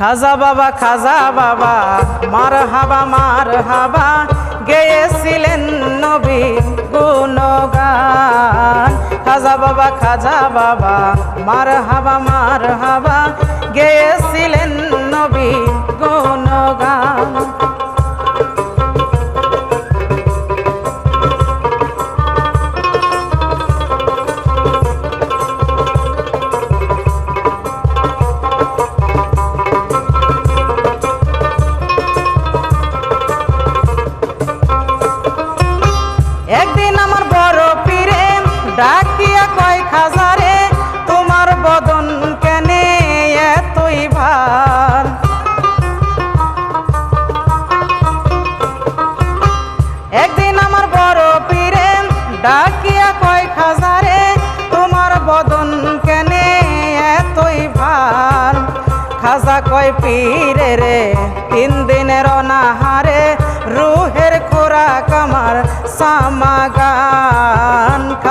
খাজা বাবা খাজা বাবা মার হাবা মার হাবা গেয়েছিলেন নবী গুণগান। খাজা বাবা খাজা বাবা মার হাবা মার হাবা গেয়েছিলেন নবী গুণগান। ডাকিয়া কয়, খাজারে, তোমার বদন কেনে এতই ভার? একদিন আমার বড় পীরে ডাকিয়া কয়, খাজারে, তোমার বদন কেনে এতই ভার? খাজা কয় পীরে রে তিন দিনের অনাহারে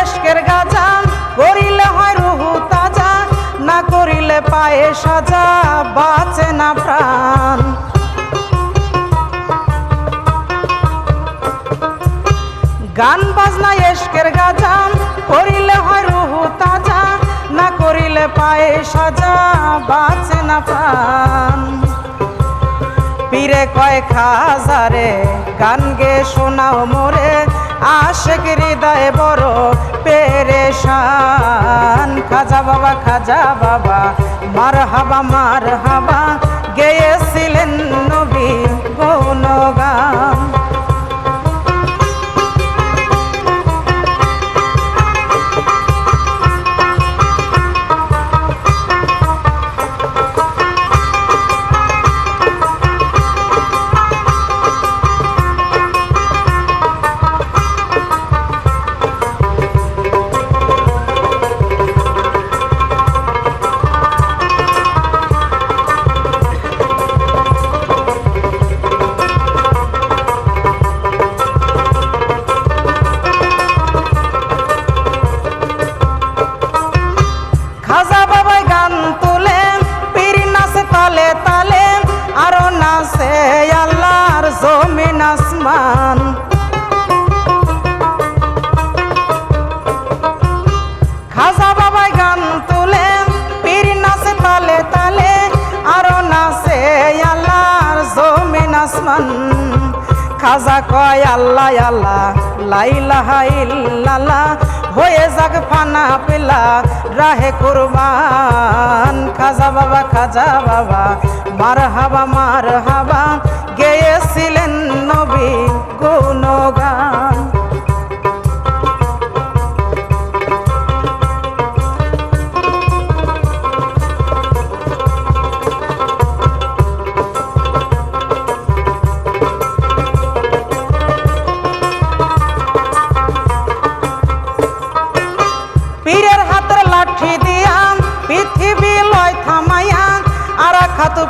এসকের গাজা, করিলে হয় রুহু তাজা, না করিলে পায়ে সাজা, বাঁচে না প্রাণ। গান বাজনা এসকের গাজা, করিলে হয় রুহু তাজা, না করিলে পায়ে সাজা, বাঁচে না প্রাণ। পীরে কয় খাজারে গান গে শোনাও মোরে আশেক হৃদয় বড় পেরেশান। খাজা বাবা খাজা বাবা মার হাবা মার হাবা গেয়েছিলেন আসমান খাজা কয়, আল্লাহ আল্লাহ লাইলাহা ইল্লাল্লাহ, হয়ে যাক ফানা পেলা, রাহে কুরবান। খাজা বাবা খাজা বাবা মার হাবা মার হাবা গেয়েছিলেন নবী গুণগান।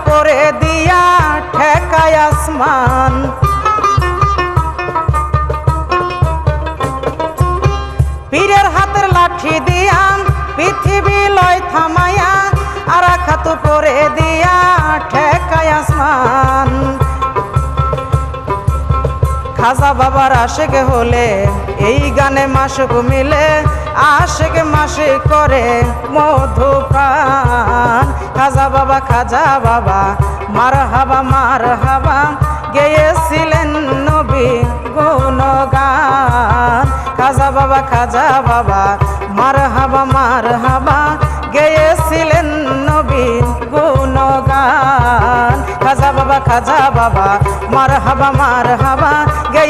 পরে দিয়া ঠেকায় আসমান। পীরের হাতের লাঠি দিয়া পৃথিবী লয় থামাইয়া আর খাত পরে দিয়া ঠেকায় খাজা বাবার আশেক হলে, এই গানে মাসুক মিলে, আশেক মাসে করে মধু প্রাণ খাজা বাবা খাজা বাবা মার হাবা মার হাবা গেয়েছিলেন নবী গুণগান। খাজা বাবা খাজা বাবা মার হাবা মার হাবা গেয়েছিলেন নবী গুণগান। খাজা বাবা খাজা বাবা মার হাবা মার হাবা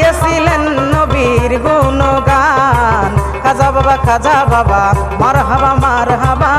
গাইয়েছিলেন নবীর গুণগান। খাজা বাবা খাজা বাবা মার হাবা মার হাবা